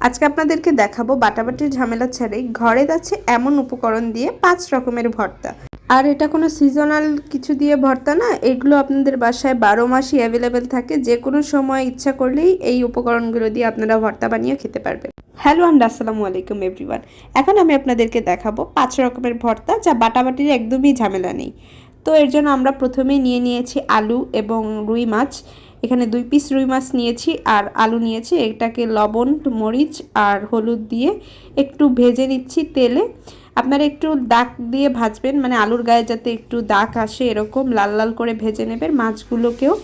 আজকে আপনাদেরকে দেখাবো বাটাবাটির ঝামেলা ছাড়াই ঘরে আছে এমন উপকরণ দিয়ে পাঁচ রকমের ভর্তা। আর এটা কোনো সিজনাল কিছু দিয়ে ভর্তা না, এগুলো আপনাদের বাসায় বারো মাসই অ্যাভেলেবেল থাকে। যে কোনো সময় ইচ্ছা করলেই এই উপকরণগুলো দিয়ে আপনারা ভর্তা বানিয়ে খেতে পারবেন। হ্যালো অ্যান্ড আসসালামু আলাইকুম এভরিওয়ান এখন আমি আপনাদেরকে দেখাবো পাঁচ রকমের ভর্তা যা বাটাবাটির একদমই ঝামেলা নেই। তো এর জন্য আমরা প্রথমেই নিয়ে নিয়েছি আলু এবং রুই মাছ। এখানে দুই পিস রুই মাছ নিয়েছি আর আলু নিয়েছি। এটাকে লবণ, মরিচ আর হলুদ দিয়ে একটু ভেজে নিচ্ছি তেলে। আপনারা একটু দাগ দিয়ে ভাজবেন মানে আলুর গায়ে যাতে একটু দাগ আসে এরকম লাল লাল করে ভেজে নেবেন মাছগুলোকেও।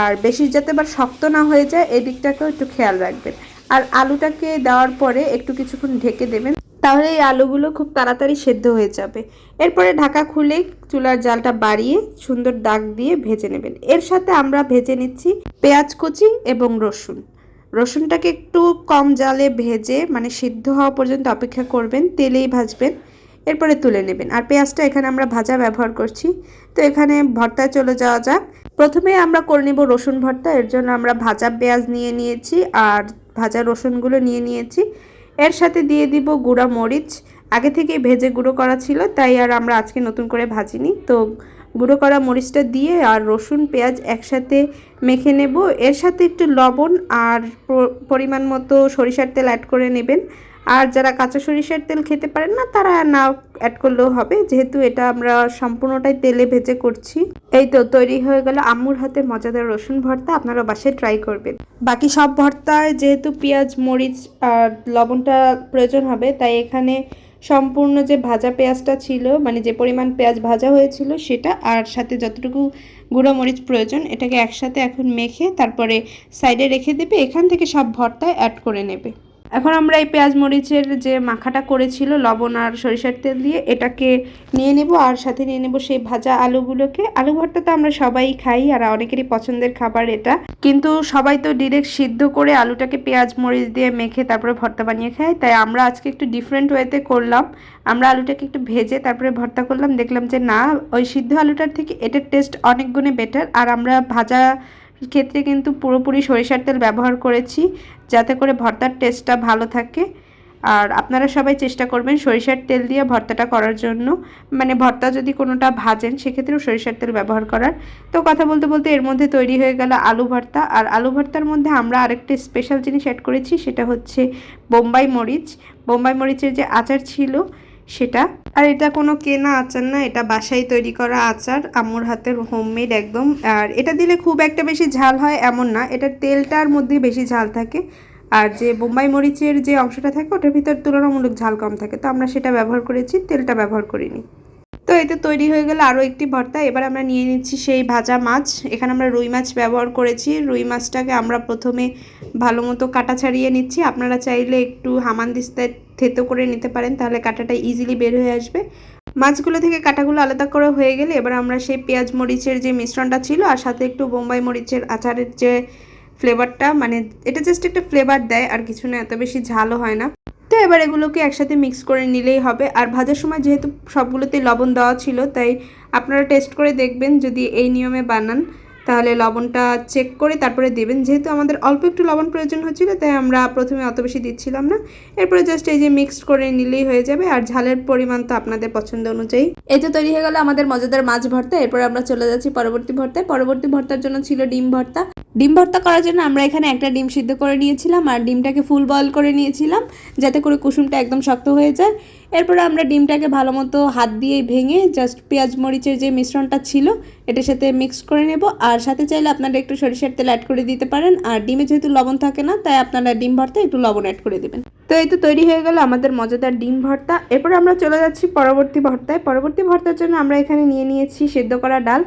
আর বেশি যাতে আবার শক্ত না হয়ে যায়, এদিকটাকেও একটু খেয়াল রাখবেন। আর আলুটাকে দেওয়ার পরে একটু কিছুক্ষণ ঢেকে দেবেন। তাহলে এই আলুগুলো খুব তাড়াতাড়ি সেদ্ধ হয়ে যাবে। এরপরে ঢাকা খুলে চুলার জালটা বাড়িয়ে সুন্দর দাগ দিয়ে ভেজে নেবেন। এর সাথে আমরা ভেজে নিচ্ছি পেঁয়াজ কুচি এবং রসুন। রসুনটাকে একটু কম জালে ভেজে মানে সিদ্ধ হওয়া পর্যন্ত অপেক্ষা করবেন, তেলেই ভাজবেন। এরপরে তুলে নেবেন। আর পেঁয়াজটা এখানে আমরা ভাজা ব্যবহার করছি। তো এখানে ভর্তায় চলে যাওয়া যাক। প্রথমে আমরা করে নেব রসুন ভর্তা। এর জন্য আমরা ভাজা পেঁয়াজ নিয়ে নিয়েছি আর ভাজা রসুনগুলো নিয়ে নিয়েছি। এর সাথে দিয়ে দিব গুঁড়া মরিচ। আগে থেকে ভেজে গুঁড়ো করা ছিল, তাই আর আমরা আজকে নতুন করে ভাজিনি। তো গুঁড়ো করা মরিচটা দিয়ে আর রসুন, পেঁয়াজ একসাথে মেখে নেব। এর সাথে একটু লবণ আর পরিমাণ মতো সরিষার তেল অ্যাড করে নেবেন। আর যারা কাঁচা সরিষার তেল খেতে পারেন না, তারা না অ্যাড করলেও হবে। যেহেতু এটা আমরা সম্পূর্ণটাই তেলে ভেজে করছি। এই তো তৈরি হয়ে গেল আম্মুর হাতে মজাদার রসুন ভর্তা আপনারা বাসায় ট্রাই করবেন। বাকি সব ভর্তায় যেহেতু পেঁয়াজ, মরিচ আর লবণটা প্রয়োজন হবে, তাই এখানে সম্পূর্ণ যে ভাজা পেঁয়াজটা ছিল মানে যে পরিমাণ পেঁয়াজ ভাজা হয়েছিল সেটা আর সাথে যতটুকু গুঁড়ো মরিচ প্রয়োজন, এটাকে একসাথে এখন মেখে তারপরে সাইডে রেখে দেবে, এখান থেকে সব ভর্তায় অ্যাড করে নেবে। এখন আমরা এই পেঁয়াজ মরিচের যে মাখাটা করেছিল, লবণ আর সরিষার তেল দিয়ে এটাকে নিয়ে নেব আর সাথে নিয়ে নেব সেই ভাজা আলুগুলোকে। আলু ভর্তা তো আমরা সবাই খাই আর অনেকেরই পছন্দের খাবার এটা। কিন্তু সবাই তো ডিরেক্ট সিদ্ধ করে আলুটাকে পেঁয়াজ মরিচ দিয়ে মেখে তারপরে ভর্তা বানিয়ে খাই তাই আমরা আজকে একটু ডিফারেন্ট ওয়েতে করলাম। আমরা আলুটাকে একটু ভেজে তারপরে ভর্তা করলাম। দেখলাম যে না, ওই সিদ্ধ আলুটার থেকে এটার টেস্ট অনেক গুণে বেটার আর আমরা ভাজা ক্ষেত্রে কিন্তু পুরোপুরি সরিষার তেল ব্যবহার করেছি, যাতে করে ভর্তার টেস্টটা ভালো থাকে। আর আপনারা সবাই চেষ্টা করবেন সরিষার তেল দিয়ে ভর্তাটা করার জন্য। মানে ভর্তা যদি কোনোটা ভাজেন, সেক্ষেত্রেও সরিষার তেল ব্যবহার করার। তো কথা বলতে বলতে এর মধ্যে তৈরি হয়ে গেল আলু ভর্তা। আর আলু ভর্তার মধ্যে আমরা আরেকটা স্পেশাল জিনিস অ্যাড করেছি, সেটা হচ্ছে বোম্বাই মরিচ। বোম্বাই মরিচের যে আচার ছিল সেটা। আর এটা কোনো কেনা আচার না, এটা বাসায় তৈরি করা আচার, আম্মুর হাতের হোমমেড একদম। আর এটা দিলে খুব একটা বেশি ঝাল হয় এমন না, এটা তেলটার মধ্যে বেশি ঝাল থাকে। আর যে বোম্বাই মরিচের যে অংশটা থাকে, ওটার ভিতর তুলনামূলক ঝাল কম থাকে। তো আমরা সেটা ব্যবহার করেছি, তেলটা ব্যবহার করিনি। তো এতে তৈরি হয়ে গেলে আরও একটি ভর্তা। এবার আমরা নিয়ে নিচ্ছি সেই ভাজা মাছ। এখানে আমরা রুই মাছ ব্যবহার করেছি। রুই মাছটাকে আমরা প্রথমে ভালো মতো কাটা ছাড়িয়ে নিচ্ছি। আপনারা চাইলে একটু হামান দিস্তায় থেতো করে নিতে পারেন, তাহলে কাটাটা ইজিলি বের হয়ে আসবে। মাছগুলো থেকে কাটাগুলো আলাদা করে হয়ে গেলে এবার আমরা সেই পেঁয়াজ মরিচের যে মিশ্রণটা ছিল আর সাথে একটু বোম্বাই মরিচের আচারের যে ফ্লেভারটা মানে এটা জাস্ট একটা ফ্লেভার দেয় আর কিছু না, এত বেশি ঝালও হয় না। এবার এগুলোকে একসাথে মিক্স করে নিলেই হবে। আর ভাজার সময় যেহেতু সবগুলোতে লবণ দেওয়া ছিল, তাই আপনারা টেস্ট করে দেখবেন যদি এই নিয়মে বানান। তাহলে লবণটা চেক করে তারপরে দেবেন। যেহেতু আমাদের অল্প একটু লবণ প্রয়োজন হচ্ছিল, তাই আমরা প্রথমে অত বেশি দিচ্ছিলাম না। এরপরে জাস্ট এই যে মিক্সড করে নিলেই হয়ে যাবে। আর ঝালের পরিমাণ তো আপনাদের পছন্দ অনুযায়ী। এই তো তৈরি হয়ে গেল আমাদের মজাদার মাছ ভর্তা। এরপর আমরা চলে যাচ্ছি পরবর্তী ভর্তায়। পরবর্তী ভর্তার জন্য ছিল ডিম ভর্তা। ডিম ভর্তা করার জন্য আমরা এখানে একটা ডিম সিদ্ধ করে নিয়েছিলাম। আর ডিমটাকে ফুল বয়েল করে নিয়েছিলাম। যাতে করে কুসুমটা একদম শক্ত হয়ে যায়। এরপরে আমরা ডিমটাকে ভালো মতো হাত দিয়ে ভেঙে জাস্ট পেঁয়াজ মরিচের যে মিশ্রণটা ছিল, এটার সাথে মিক্স করে নেব। আর সাথে চাইলে আপনারা একটু সরিষার তেল অ্যাড করে দিতে পারেন। আর ডিমে যেহেতু লবণ থাকে না, তাই আপনারা ডিম ভর্তা একটু লবণ অ্যাড করে দেবেন। তো এই তো তৈরি হয়ে গেল আমাদের মজাদার ডিম ভর্তা। এরপর আমরা চলে যাচ্ছি পরবর্তী ভর্তায়। পরবর্তী ভর্তার জন্য আমরা এখানে নিয়ে নিয়েছি সেদ্ধ করা ডাল।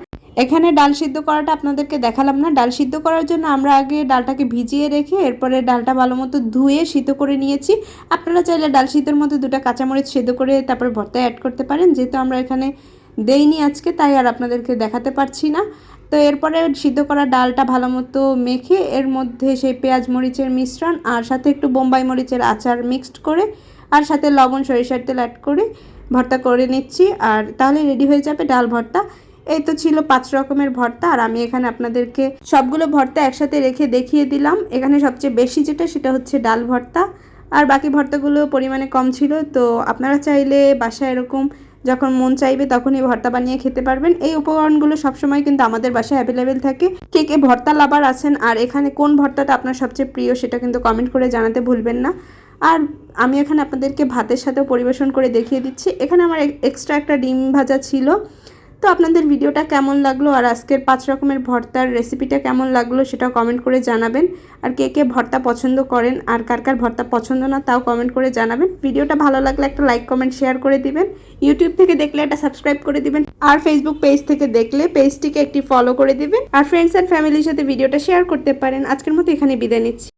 এখানে ডাল সিদ্ধ করাটা আপনাদেরকে দেখালাম না। ডাল সিদ্ধ করার জন্য আমরা আগে ডালটাকে ভিজিয়ে রেখে এরপরে ডালটা ভালো মতো ধুয়ে সিদ্ধ করে নিয়েছি। আপনারা চাইলে ডাল সিদ্ধর মধ্যে দুটা কাঁচামরিচ সিদ্ধ করে তারপরে ভর্তায় অ্যাড করতে পারেন। যেহেতু আমরা এখানে দেইনি আজকে, তাই আর আপনাদেরকে দেখাতে পারছি না। তো এরপরে সিদ্ধ করা ডালটা ভালো মতো মেখে এর মধ্যে সেই পেঁয়াজ মরিচের মিশ্রণ আর সাথে একটু বোম্বাই মরিচের আচার মিক্সড করে আর সাথে লবণ, সরিষার তেল অ্যাড করে ভর্তা করে নিচ্ছি। আর তাহলে রেডি হয়ে যাবে ডাল ভর্তা। এই তো ছিল পাঁচ রকমের ভর্তা আর আমি এখানে আপনাদেরকে সবগুলো ভর্তা একসাথে রেখে দেখিয়ে দিলাম। এখানে সবচেয়ে বেশি যেটা, সেটা হচ্ছে ডাল ভর্তা। আর বাকি ভর্তাগুলো পরিমাণে কম ছিল, তো আপনারা চাইলে বাসায় এরকম যখন মন চাইবে তখন এই ভর্তা বানিয়ে খেতে পারবেন। এই উপকরণগুলো সবসময় কিন্তু আমাদের বাসায় অ্যাভেলেবেল থাকে। কে কে ভর্তা লাভার আছেন আর এখানে কোন ভর্তাটা আপনার সবচেয়ে প্রিয় সেটা কিন্তু কমেন্ট করে জানাতে ভুলবেন না। আর আমি এখানে আপনাদেরকে ভাতের সাথেও পরিবেশন করে দেখিয়ে দিচ্ছি। এখানে আমার এক্সট্রা একটা ডিম ভাজা ছিল। তো আপনাদের ভিডিওটা কেমন লাগল আর আজকের পাঁচ রকমের ভর্তার রেসিপিটা কেমন লাগল সেটাও কমেন্ট করে জানাবেন। আর কে কে ভর্তা পছন্দ করেন আর কার কার ভর্তা পছন্দ না তাও কমেন্ট করে জানাবেন। ভিডিওটা ভালো লাগলে একটা লাইক কমেন্ট শেয়ার করে দিবেন। ইউটিউব থেকে দেখলে একটা সাবস্ক্রাইব করে দিবেন। আর ফেসবুক পেজ থেকে দেখলে পেজটিকে একটি ফলো করে দিবেন। আর ফ্রেন্ডস অ্যান্ড ফ্যামিলির সাথে ভিডিওটা শেয়ার করতে পারেন। আজকের মতো এখানে বিদায় নিচ্ছি।